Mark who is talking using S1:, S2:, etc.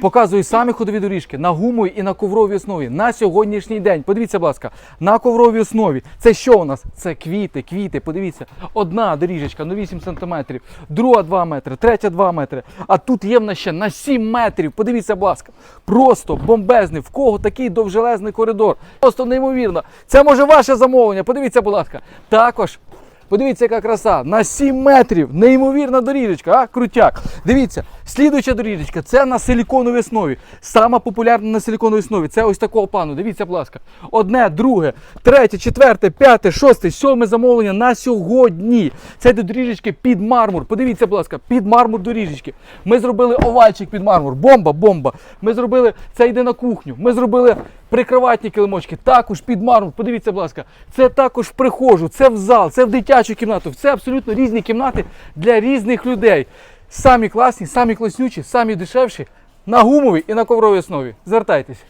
S1: Показую самі ходові доріжки на гумовій і на ковровій основі на сьогоднішній день. Подивіться, будь ласка, на ковровій основі. Це що у нас? Це квіти, квіти. Подивіться, одна доріжечка на 8 см, друга 2 метри, третя 2 метри. А тут є в нас ще на 7 метрів. Подивіться, будь ласка. Просто бомбезний. В кого такий довжелезний коридор? Просто неймовірно. Це може ваше замовлення. Подивіться, будь ласка. Також. Подивіться, яка краса. На 7 метрів. Неймовірна доріжечка, а? Крутяк. Дивіться, слідуюча доріжечка це на силіконовій основі. Сама популярна на силіконовій основі. Це ось такого плану. Дивіться, будь ласка. Одне, друге, третє, четверте, п'яте, шосте, сьоме замовлення на сьогодні. Це до доріжечки під мармур. Подивіться, будь ласка, під мармур доріжечки. Ми зробили овальчик під мармур. Бомба, бомба. Ми зробили це йде на кухню. Ми зробили прикриватні килимочки, також під мармур. Подивіться, будь ласка, це також в прихожу, це в зал, це в дитячу кімнату. Це абсолютно різні кімнати для різних людей. Самі класні, самі класнючі, самі дешевші на гумовій і на ковровій основі. Звертайтесь.